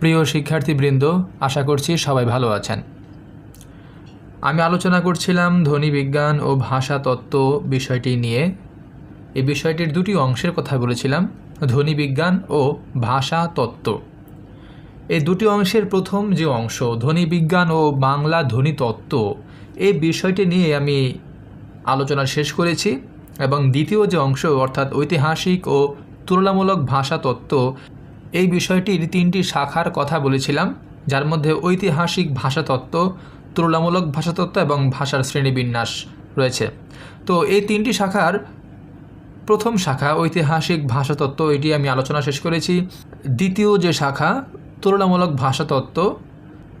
প্রিয় শিক্ষার্থীবৃন্দ, আশা করছি সবাই ভালো আছেন। আমি আলোচনা করছিলাম ধ্বনি বিজ্ঞান ও ভাষা তত্ত্ব বিষয়টি নিয়ে। এই বিষয়টির দুটি অংশের কথা বলেছিলাম, ধ্বনি বিজ্ঞান ও ভাষা তত্ত্ব। এই দুটি অংশের প্রথম যে অংশ, ধ্বনি বিজ্ঞান ও বাংলা ধ্বনি তত্ত্ব, এই বিষয়টি নিয়ে আমি আলোচনা শেষ করেছি এবং দ্বিতীয় যে অংশ, অর্থাৎ ঐতিহাসিক ও তুলনামূলক ভাষা তত্ত্ব এই বিষয়টির তিনটি শাখার কথা বলেছিলাম, যার মধ্যে ঐতিহাসিক ভাষাতত্ত্ব, তুলনামূলক ভাষাতত্ত্ব এবং ভাষার শ্রেণীবিন্যাস রয়েছে। তো এই তিনটি শাখার প্রথম শাখা, ঐতিহাসিক ভাষাতত্ত্ব, এটি আমি আলোচনা শেষ করেছি। দ্বিতীয় যে শাখা, তুলনামূলক ভাষাতত্ত্ব,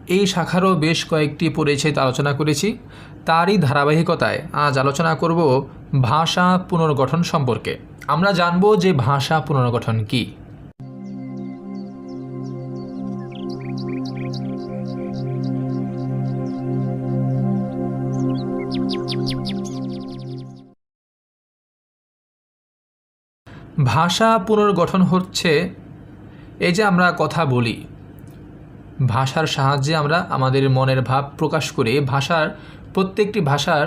এই শাখারও বেশ কয়েকটি পরিচ্ছেদ আলোচনা করেছি। তারই ধারাবাহিকতায় আজ আলোচনা করব ভাষা পুনর্গঠন সম্পর্কে। আমরা জানব যে ভাষা পুনর্গঠন কী। ভাষা পুনর্গঠন হচ্ছে এই যে আমরা কথা বলি। ভাষার সাহায্যে আমরা আমাদের মনের ভাব প্রকাশ করে ভাষার প্রত্যেকটি ভাষার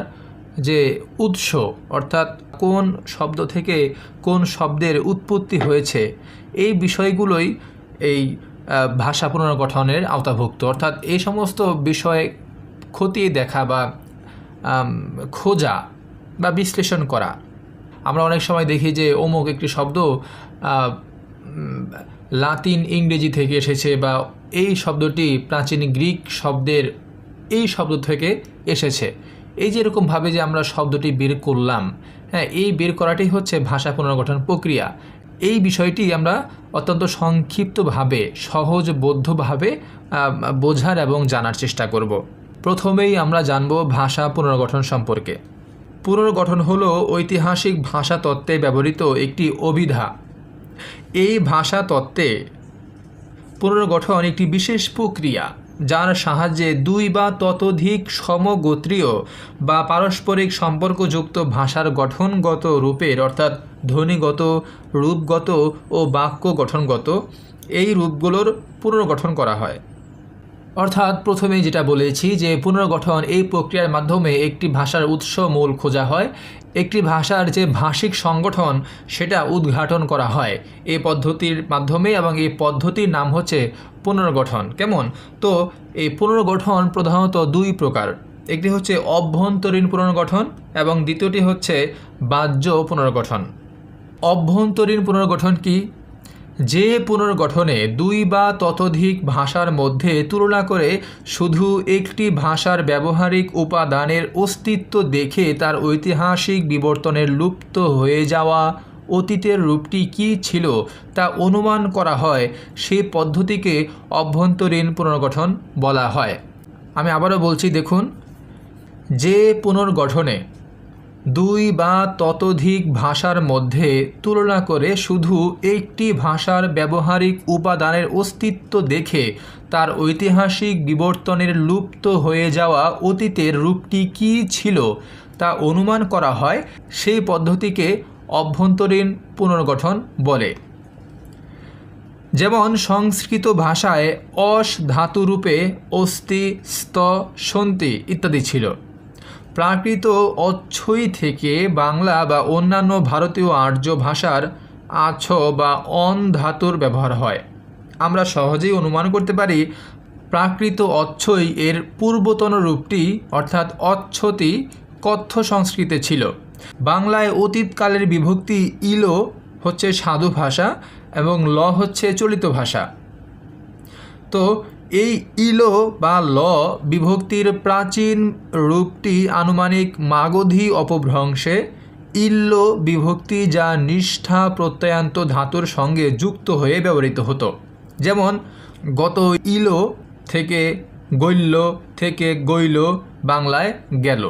যে উৎস, অর্থাৎ কোন শব্দ থেকে কোন শব্দের উৎপত্তি হয়েছে, এই বিষয়গুলোই এই ভাষা পুনর্গঠনের আওতাভুক্ত। অর্থাৎ এই সমস্ত বিষয়ে খতিয়ে দেখা বা খোঁজা বা বিশ্লেষণ করা। আমরা অনেক সময় দেখি যে অমুক একটি শব্দ লাতিন ইংরেজি থেকে এসেছে বা এই শব্দটি প্রাচীন গ্রিক শব্দের এই শব্দ থেকে এসেছে। এই যে এরকমভাবে যে আমরা শব্দটি বের করলাম হ্যাঁ এই বের করাটাই হচ্ছে ভাষা পুনর্গঠন প্রক্রিয়া। এই বিষয়টি আমরা অত্যন্ত সংক্ষিপ্তভাবে, সহজবোধ্যভাবে বোঝার এবং জানার চেষ্টা করব। প্রথমেই আমরা জানব ভাষা পুনর্গঠন সম্পর্কে। পুনর্গঠন হল ঐতিহাসিক ভাষা তত্ত্বে ব্যবহৃত একটি অভিধা। এই ভাষা তত্ত্বে পুনর্গঠন একটি বিশেষ প্রক্রিয়া। যার সাহায্যে দুই বা ততোধিক সমগোত্রীয় বা পারস্পরিক সম্পর্কযুক্ত ভাষার গঠনগত রূপের, অর্থাৎ ধ্বনিগত, রূপগত ও বাক্য গঠনগত এই রূপগুলোর পুনর্গঠন করা হয়। অর্থাৎ প্রথমে যেটা বলেছি যে পুনর্গঠন এই প্রক্রিয়ার মাধ্যমে একটি ভাষার উৎস মূল খোঁজা হয়, একটি ভাষার যে ভাষিক সংগঠন সেটা উদ্ঘাটন করা হয়। এই পদ্ধতির মাধ্যমে এবং এই পদ্ধতির নাম হচ্ছে পুনর্গঠন। কেমন? তো এই পুনর্গঠন প্রধানত দুই প্রকার। একটি হচ্ছে অভ্যন্তরীণ পুনর্গঠন এবং দ্বিতীয়টি হচ্ছে বাহ্য পুনর্গঠন। অভ্যন্তরীণ পুনর্গঠন কি? যে পুনর্গঠনে দুই বা ততোধিক ভাষার মধ্যে তুলনা করে শুধু একটি ভাষার ব্যবহারিক উপাদানের অস্তিত্ব দেখে তার ঐতিহাসিক বিবর্তনের লুপ্ত হয়ে যাওয়া অতীতের রূপটি কী ছিল তা অনুমান করা হয়, সে পদ্ধতিকে অভ্যন্তরীণ পুনর্গঠন বলা হয়। আমি আবারও বলছি, দেখুন, যে পুনর্গঠনে দুই বা ততোধিক ভাষার মধ্যে তুলনা করে শুধু একটি ভাষার ব্যবহারিক উপাদানের অস্তিত্ব দেখে তার ঐতিহাসিক বিবর্তনের লুপ্ত হয়ে যাওয়া অতীতের রূপটি কী ছিল তা অনুমান করা হয়, সেই পদ্ধতিকে অভ্যন্তরীণ পুনর্গঠন বলে। যেমন, সংস্কৃত ভাষায় অস ধাতুরূপে অস্তি স্ত, সন্তি ইত্যাদি ছিল। প্রাকৃত অচ্ছই থেকে বাংলা বা অন্যান্য ভারতীয় আর্য ভাষার আছ বা অন ধাতুর ব্যবহার হয়। আমরা সহজেই অনুমান করতে পারি, প্রাকৃত অচ্ছই এর পূর্বতন রূপটি, অর্থাৎ অচ্ছতি, কথ্য সংস্কৃতে ছিল। বাংলায় অতীতকালের বিভক্তি ইলো হচ্ছে সাধু ভাষা এবং ল হচ্ছে চলিত ভাষা। তো এই ইলো বা ল বিভক্তির প্রাচীন রূপটি আনুমানিক মাগধী অপভ্রংশে ইল্ল বিভক্তি যা নিষ্ঠা প্রত্যয়ান্ত ধাতুর সঙ্গে যুক্ত হয়ে ব্যবহৃত হতো। যেমন, গত ইলো থেকে গৈল্য থেকে গৈল বাংলায় গেল।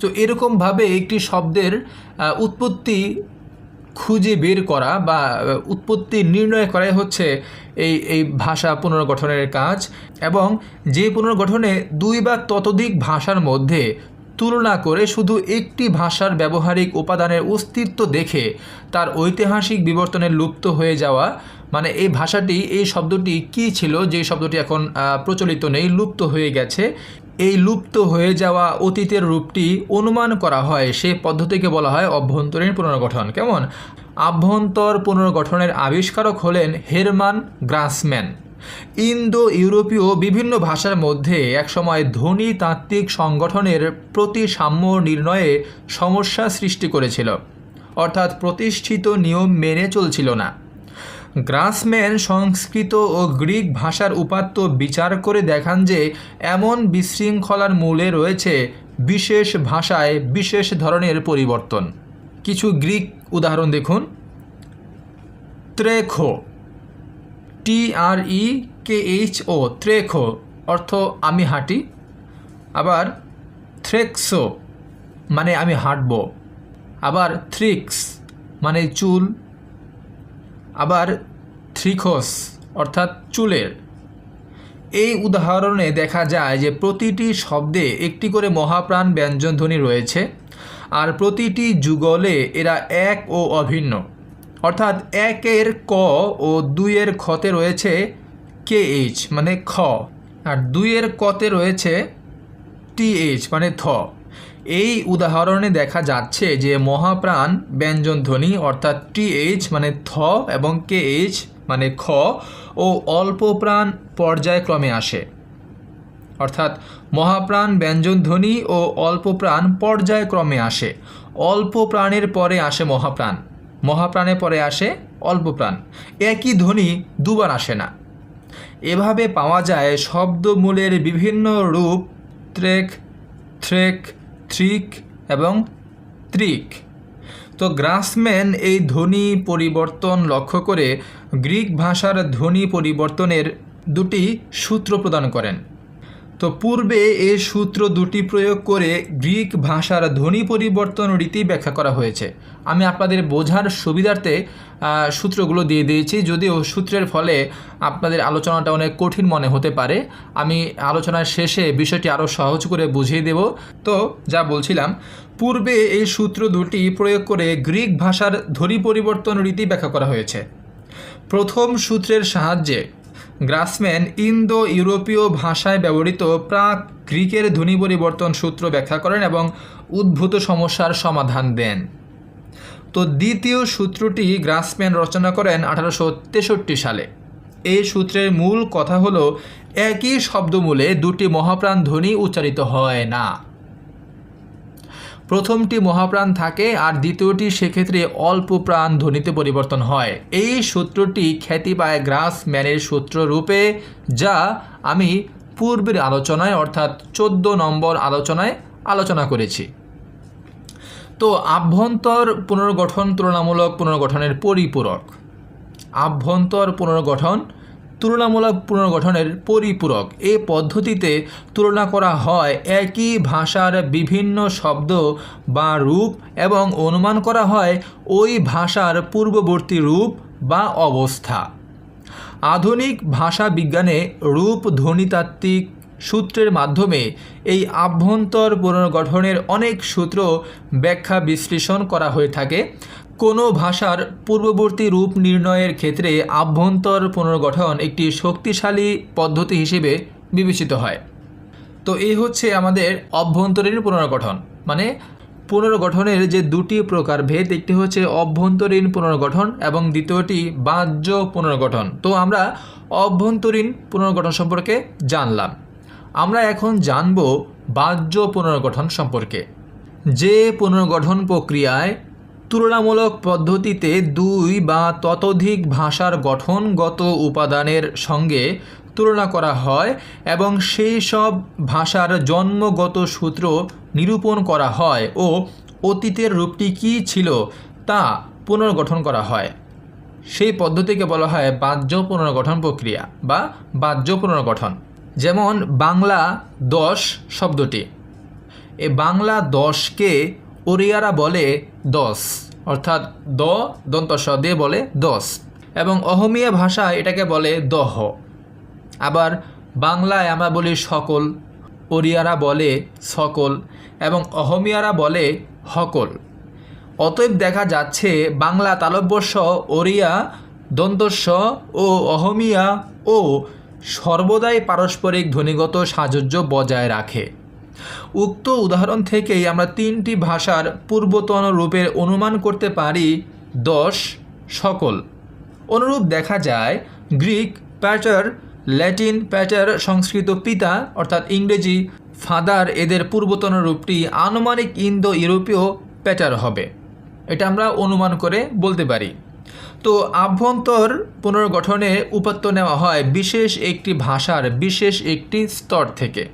তো এরকমভাবে একটি শব্দের উৎপত্তি খুঁজে বের করা বা উৎপত্তি নির্ণয় করাই হচ্ছে এই এই ভাষা পুনর্গঠনের কাজ এবং যে পুনর্গঠনে দুই বা ততোধিক ভাষার মধ্যে তুলনা করে শুধু একটি ভাষার ব্যবহারিক উপাদানের অস্তিত্ব দেখে তার ঐতিহাসিক বিবর্তনের লুপ্ত হয়ে যাওয়া মানে এই ভাষাটি, এই শব্দটি কি ছিল, যে শব্দটি এখন প্রচলিত নেই, লুপ্ত হয়ে গেছে এই লুপ্ত হয়ে যাওয়া অতীতের রূপটি অনুমান করা হয়। সে পদ্ধতিকে বলা হয় অভ্যন্তরীণ পুনর্গঠন। কেমন? আভ্যন্তর পুনর্গঠনের আবিষ্কারক হলেন হেরমান গ্রাসম্যান। ইন্দো ইউরোপীয় বিভিন্ন ভাষার মধ্যে একসময় ধনী তাত্ত্বিক সংগঠনের প্রতি সাম্য নির্ণয়ে সমস্যা সৃষ্টি করেছিল। অর্থাৎ প্রতিষ্ঠিত নিয়ম মেনে চলছিল না। গ্রাসম্যান সংস্কৃত ও গ্রিক ভাষার উপাত্ত বিচার করে দেখান যে এমন বিশৃঙ্খলার মূলে রয়েছে বিশেষ ভাষায় বিশেষ ধরনের পরিবর্তন। কিছু গ্রিক উদাহরণ দেখুন। ত্রেখো, টি আর ই কে এইচ ও, ত্রেখো অর্থ আমি হাঁটি, আবার থ্রেক্সো মানে আমি হাঁটব, আবার থ্রিক্স মানে চুল আবার থ্রিখোস অর্থাৎ চুলের। এই উদাহরণে দেখা যায় যে প্রতিটি শব্দে একটি করে মহাপ্রাণ ব্যঞ্জনধ্বনি রয়েছে, আর প্রতিটি যুগলে এরা এক ও অভিন্ন। অর্থাৎ একের ক ও দুইয়ের খতে রয়েছে কে এইচ মানে খ। আর দুইয়ের কতে রয়েছে টি এইচ মানে থ। এই উদাহরণে দেখা যাচ্ছে যে মহাপ্রাণ ব্যঞ্জনধ্বনি অর্থাৎ টিএইচ মানে থ এবং কে এইচ মানে খ ও অল্প প্রাণ পর্যায়ক্রমে আসে। অর্থাৎ মহাপ্রাণ ব্যঞ্জনধ্বনি ও অল্প প্রাণ পর্যায়ক্রমে আসে। অল্প প্রাণের পরে আসে মহাপ্রাণ। মহাপ্রাণের পরে আসে অল্প প্রাণ। একই ধ্বনি দুবার আসে না। এভাবে পাওয়া যায় শব্দমূলের বিভিন্ন রূপ, ত্রেক থ্রেক থ্রিক এবং ত্রিক। তো গ্রাসম্যান এই ধ্বনি পরিবর্তন লক্ষ্য করে গ্রিক ভাষার ধ্বনি পরিবর্তনের দুটি সূত্র প্রদান করেন। তো পূর্বে এই সূত্র দুটি প্রয়োগ করে গ্রিক ভাষার ধ্বনি পরিবর্তন রীতি ব্যাখ্যা করা হয়েছে। আমি আপনাদের বোঝার সুবিধার্থে সূত্রগুলো দিয়ে দিয়েছি। যদিও সূত্রের ফলে আপনাদের আলোচনাটা অনেক কঠিন মনে হতে পারে, আমি আলোচনার শেষে বিষয়টি আরও সহজ করে বুঝিয়ে দেব। তো যা বলছিলাম, পূর্বে এই সূত্র দুটি প্রয়োগ করে গ্রিক ভাষার ধ্বনি পরিবর্তন রীতি ব্যাখ্যা করা হয়েছে। প্রথম সূত্রের সাহায্যে গ্রাসম্যান ইন্দো ইউরোপীয় ভাষায় ব্যবহৃত প্রাক গ্রিকের ধ্বনি পরিবর্তন সূত্র ব্যাখ্যা করেন এবং উদ্ভূত সমস্যার সমাধান দেন। তো দ্বিতীয় সূত্রটি গ্রাসম্যান রচনা করেন আঠারোশো তেষট্টি সালে। এই সূত্রের মূল কথা হলো, একই শব্দমূলে দুটি মহাপ্রাণ ধ্বনি উচ্চারিত হয় না। প্রথমটি মহাপ্রাণ থাকে আর দ্বিতীয়টি সেক্ষেত্রে অল্প প্রাণ ধ্বনিতে পরিবর্তন হয়। এই সূত্রটি খ্যাতি পায় গ্রাস ম্যানের সূত্র রূপে, যা আমি পূর্বের আলোচনায়, অর্থাৎ চোদ্দ নম্বর আলোচনায় আলোচনা করেছি। তো আভ্যন্তর পুনর্গঠন তুলনামূলক পুনর্গঠনের পরিপূরক। আভ্যন্তর পুনর্গঠন তুলনামূলক পুনর্গঠনের পরিপূরক। এ পদ্ধতিতে তুলনা করা হয় একই ভাষার বিভিন্ন শব্দ বা রূপ এবং অনুমান করা হয় ওই ভাষার পূর্ববর্তী রূপ বা অবস্থা। আধুনিক ভাষা বিজ্ঞানে রূপ ধ্বনিতাত্ত্বিক সূত্রের মাধ্যমে এই আভ্যন্তর পুনর্গঠনের অনেক সূত্র ব্যাখ্যা বিশ্লেষণ করা হয়ে থাকে। কোনো ভাষার পূর্ববর্তী রূপ নির্ণয়ের ক্ষেত্রে আভ্যন্তর পুনর্গঠন একটি শক্তিশালী পদ্ধতি হিসেবে বিবেচিত হয়। তো এই হচ্ছে আমাদের অভ্যন্তরীণ পুনর্গঠন। মানে পুনর্গঠনের যে দুটি প্রকার ভেদ, একটি হচ্ছে অভ্যন্তরীণ পুনর্গঠন এবং দ্বিতীয়টি বাহ্য পুনর্গঠন। তো আমরা অভ্যন্তরীণ পুনর্গঠন সম্পর্কে জানলাম। আমরা এখন জানব বাহ্য পুনর্গঠন সম্পর্কে। যে পুনর্গঠন প্রক্রিয়ায় তুলনামূলক পদ্ধতিতে দুই বা ততোধিক ভাষার গঠনগত উপাদানের সঙ্গে তুলনা করা হয় এবং সেই সব ভাষার জন্মগত সূত্র নিরূপণ করা হয় ও অতীতের রূপটি কী ছিল তা পুনর্গঠন করা হয়। সেই পদ্ধতিকে বলা হয় বাহ্য পুনর্গঠন প্রক্রিয়া বা বাহ্য পুনর্গঠন। যেমন বাংলা দশ শব্দটি। এ বাংলা দশকে ওড়িয়ারা বলে দশ অর্থাৎ দ দন্ত দিয়ে বলে দশ এবং অহমিয়া ভাষায় এটাকে বলে দহ। আবার বাংলায় আমরা বলি সকল ওড়িয়ারা বলে সকল, এবং অহমিয়ারা বলে হকল অতএব দেখা যাচ্ছে বাংলা তালব্যস্য ওড়িয়া দন্তস্ব ও অহমিয়া ও সর্বদাই পারস্পরিক ধ্বনিগত সাযুজ্য বজায় রাখে। উক্ত উদাহরণ থেকেই আমরা তিনটি ভাষার পূর্বতন রূপের অনুমান করতে পারি দশ সকল। অনুরূপ দেখা যায় গ্রিক প্যাটার, ল্যাটিন প্যাটার, সংস্কৃত পিতা, অর্থাৎ ইংরেজি ফাদার এদের পূর্বতন রূপটি আনুমানিক ইন্দো ইউরোপীয় প্যাটার হবে। এটা আমরা অনুমান করে বলতে পারি। তো আভ্যন্তর পুনর্গঠনে উপাত্ত নেওয়া হয় বিশেষ একটি ভাষার বিশেষ একটি স্তর থেকে।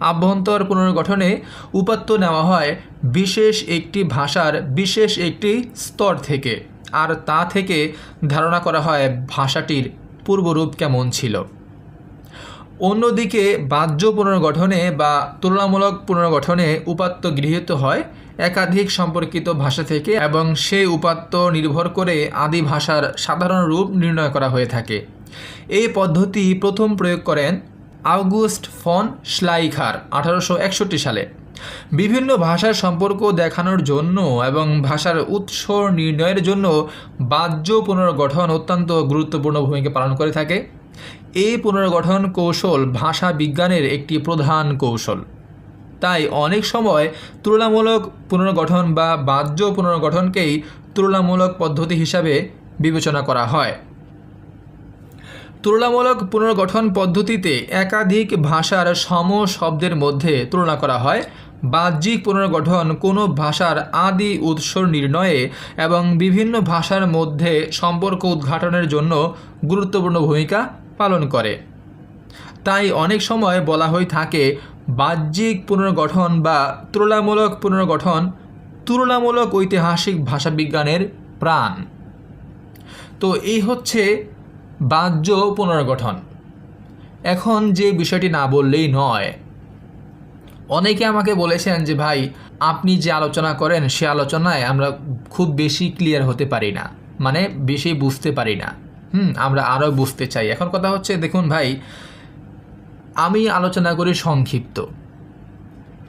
আভ্যন্তর পুনর্গঠনে উপাত্ত নেওয়া হয় বিশেষ একটি ভাষার বিশেষ একটি স্তর থেকে। আর তা থেকে ধারণা করা হয় ভাষাটির পূর্বরূপ কেমন ছিল। অন্যদিকে বাহ্য পুনর্গঠনে বা তুলনামূলক পুনর্গঠনে উপাত্ত গৃহীত হয় একাধিক সম্পর্কিত ভাষা থেকে এবং সেই উপাত্ত নির্ভর করে আদি ভাষার সাধারণ রূপ নির্ণয় করা হয়ে থাকে। এই পদ্ধতি প্রথম প্রয়োগ করেন আউগুস্ট ফন শ্লাইখার, আঠারোশো একষট্টি সালে। বিভিন্ন ভাষার সম্পর্ক দেখানোর জন্য এবং ভাষার উৎস নির্ণয়ের জন্য বাহ্য পুনর্গঠন অত্যন্ত গুরুত্বপূর্ণ ভূমিকা পালন করে থাকে। এই পুনর্গঠন কৌশল ভাষা বিজ্ঞানের একটি প্রধান কৌশল। তাই অনেক সময় তুলনামূলক পুনর্গঠন বা বাহ্য পুনর্গঠনকেই তুলনামূলক পদ্ধতি হিসাবে বিবেচনা করা হয়। তুলনামূলক পুনর্গঠন পদ্ধতিতে একাধিক ভাষার সম শব্দের মধ্যে তুলনা করা হয়। বাহ্যিক পুনর্গঠন কোনো ভাষার আদি উৎস নির্ণয়ে এবং বিভিন্ন ভাষার মধ্যে সম্পর্ক উদ্ঘাটনের জন্য গুরুত্বপূর্ণ ভূমিকা পালন করে। তাই অনেক সময় বলা হয়ে থাকে, বাহ্যিক পুনর্গঠন বা তুলনামূলক পুনর্গঠন তুলনামূলক ঐতিহাসিক ভাষাবিজ্ঞানের প্রাণ। তো এই হচ্ছে বাহ্য পুনর্গঠন। এখন যে বিষয়টি না বললেই নয়। অনেকে আমাকে বলেছেন যে, ভাই, আপনি যে আলোচনা করেন, সে আলোচনায় আমরা খুব বেশি ক্লিয়ার হতে পারি না। মানে বেশি বুঝতে পারি না। হুম, আমরা আরও বুঝতে চাই। এখন কথা হচ্ছে, দেখুন ভাই, আমি আলোচনা করি সংক্ষিপ্ত।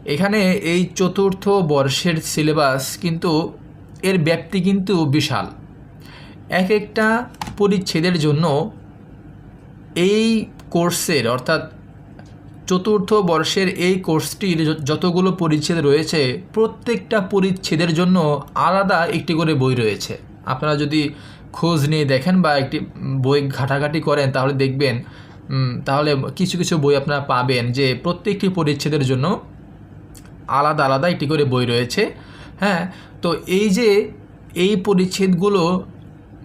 এখানে এই চতুর্থ বর্ষের সিলেবাস কিন্তু এর ব্যাপ্তি কিন্তু বিশাল। এক একটা পরিচ্ছেদের জন্য এই কোর্সের, অর্থাৎ চতুর্থ বর্ষের এই কোর্সটির যতগুলো পরিচ্ছেদ রয়েছে, প্রত্যেকটা পরিচ্ছেদের জন্য আলাদা একটি করে বই রয়েছে। আপনারা যদি খোঁজ নিয়ে দেখেন বা একটি বই ঘাটাঘাটি করেন, তাহলে দেখবেন তাহলে কিছু কিছু বই আপনারা পাবেন যে প্রত্যেকটি পরিচ্ছেদের জন্য আলাদা আলাদা একটি করে বই রয়েছে। হ্যাঁ তো এই যে এই পরিচ্ছেদগুলো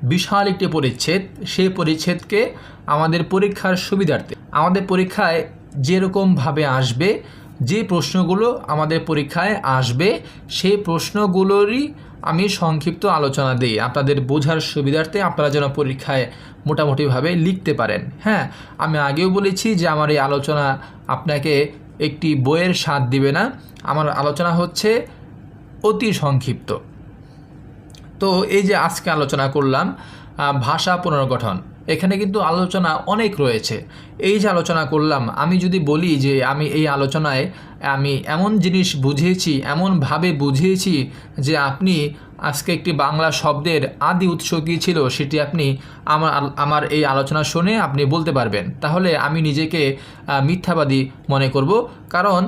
বিশাল একটি পরিচ্ছেদ। সেই পরিচ্ছেদকে আমাদের পরীক্ষার সুবিধার্থে, আমাদের পরীক্ষায় যেরকমভাবে আসবে, যে প্রশ্নগুলো আমাদের পরীক্ষায় আসবে, সেই প্রশ্নগুলোরই আমি সংক্ষিপ্ত আলোচনা দিই। আপনাদের বোঝার সুবিধার্থে আপনারা যেন পরীক্ষায় মোটামুটিভাবে লিখতে পারেন। হ্যাঁ আমি আগেও বলেছি যে আমার এই আলোচনা আপনাকে একটি বইয়ের স্বাদ দিবে না। আমার আলোচনা হচ্ছে অতি সংক্ষিপ্ত। তো এই যে আজকে আলোচনা করলাম ভাষা পুনর্গঠন। এখানে কিন্তু আলোচনা অনেক রয়েছে। এই যে আলোচনা করলাম, আমি যদি বলি যে আমি এই আলোচনায় আমি এমন জিনিস বুঝিয়েছি, এমনভাবে বুঝিয়েছি যে আপনি আজকে একটি বাংলা শব্দের আদি উৎস কী ছিল সেটি আপনি আমার আমার এই আলোচনা শুনে আপনি বলতে পারবেন। তাহলে আমি নিজেকে মিথ্যাবাদী মনে করব, কারণ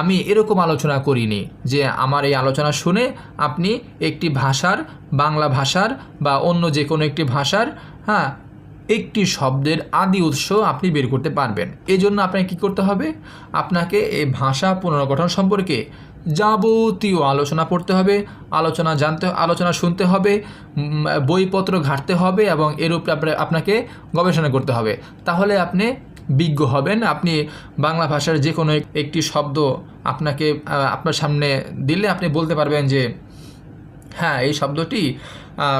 আমি এরকম আলোচনা করিনি যে আমার এই আলোচনা শুনে আপনি একটি ভাষার, বাংলা ভাষার বা অন্য যে কোনো একটি ভাষার হ্যাঁ একটি শব্দের আদি উৎস আপনি বের করতে পারবেন। এই জন্য আপনাকে কী করতে হবে? আপনাকে এই ভাষা পুনর্গঠন সম্পর্কে যাবতীয় আলোচনা পড়তে হবে, আলোচনা জানতে, আলোচনা শুনতে হবে বইপত্র ঘাঁটতে হবে এবং এর উপরে আপনা- আপনাকে গবেষণা করতে হবে। তাহলে আপনি বিজ্ঞ হবেন, আপনি বাংলা ভাষার যে কোনো একটি শব্দ আপনাকে আপনার সামনে দিলে আপনি বলতে পারবেন যে হ্যাঁ এই শব্দটি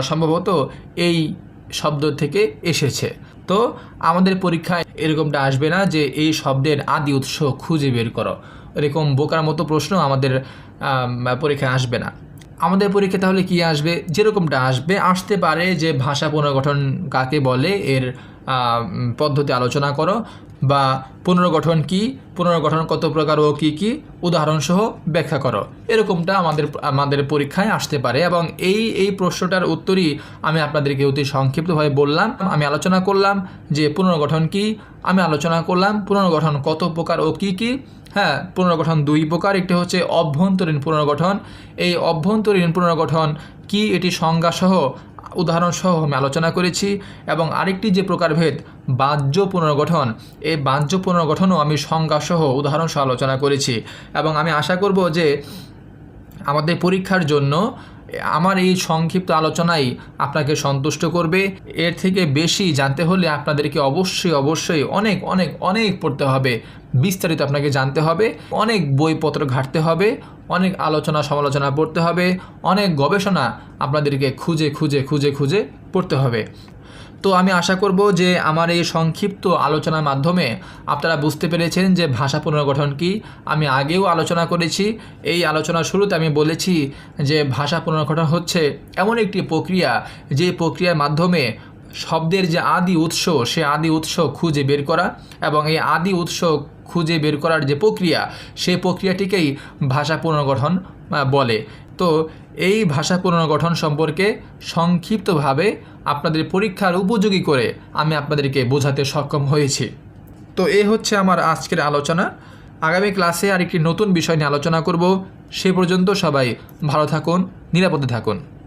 সম্ভবত এই শব্দ থেকে এসেছে। তো আমাদের পরীক্ষায় এরকমটা আসবে না যে এই শব্দের আদি উৎস খুঁজে বের করো। এরকম বোকার মতো প্রশ্ন আমাদের পরীক্ষায় আসবে না। আমাদের পরীক্ষা তাহলে কি আসবে? যেরকমটা আসবে, আসতে পারে যে ভাষা পুনর্গঠন কাকে বলে, এর পদ্ধতি আলোচনা করো। বা পুনর্গঠন কি? পুনর্গঠন কত প্রকার ও কী কী? উদাহরণসহ ব্যাখ্যা করো। এরকমটা আমাদের আমাদের পরীক্ষায় আসতে পারে এবং এই এই প্রশ্নটার উত্তরই আমি আপনাদেরকে অতি সংক্ষিপ্তভাবে বললাম। আমি আলোচনা করলাম যে পুনর্গঠন কি? আমি আলোচনা করলাম পুনর্গঠন কত প্রকার ও কী কী? হ্যাঁ পুনর্গঠন দুই প্রকার। একটি হচ্ছে অভ্যন্তরীণ পুনর্গঠন। এই অভ্যন্তরীণ পুনর্গঠন কি? এটি সংজ্ঞাসহ উদাহরণসহ আমি আলোচনা করেছি এবং আরেকটি যে প্রকারভেদ, বাহ্য পুনর্গঠন, এই বাহ্য পুনর্গঠনও আমি সংজ্ঞাসহ উদাহরণসহ আলোচনা করেছি এবং আমি আশা করব যে আমাদের পরীক্ষার জন্য আমার এই সংক্ষিপ্ত আলোচনাই আপনাকে সন্তুষ্ট করবে। এর থেকে বেশি জানতে হলে আপনাদেরকে অবশ্যই অবশ্যই অনেক অনেক অনেক পড়তে হবে। বিস্তারিত আপনাকে জানতে হবে। অনেক বইপত্র ঘাঁটতে হবে। অনেক আলোচনা সমালোচনা পড়তে হবে, অনেক গবেষণা আপনাদেরকে খুঁজে খুঁজে খুঁজে খুঁজে পড়তে হবে। তো আমি আশা করব যে আমার এই সংক্ষিপ্ত আলোচনার মাধ্যমে আপনারা বুঝতে পেরেছেন যে ভাষা পুনর্গঠন কি। আমি আগেও আলোচনা করেছি, এই আলোচনার শুরুতে আমি বলেছি যে ভাষা পুনর্গঠন হচ্ছে এমন একটি প্রক্রিয়া, যে প্রক্রিয়ার মাধ্যমে শব্দের যে আদি উৎস, সে আদি উৎস খুঁজে বের করা এবং এই আদি উৎস খুঁজে বের করার যে প্রক্রিয়া সেই প্রক্রিয়াটিকেই ভাষা পুনর্গঠন বলে। তো এই ভাষা পুনর্গঠন সম্পর্কে সংক্ষিপ্তভাবে আপনাদের পরীক্ষার উপযোগী করে আমি আপনাদেরকে বোঝাতে সক্ষম হয়েছি। তো এ হচ্ছে আমার আজকের আলোচনা। আগামী ক্লাসে আরেকটি নতুন বিষয় নিয়ে আলোচনা করব। সে পর্যন্ত সবাই ভালো থাকুন, নিরাপদে থাকুন।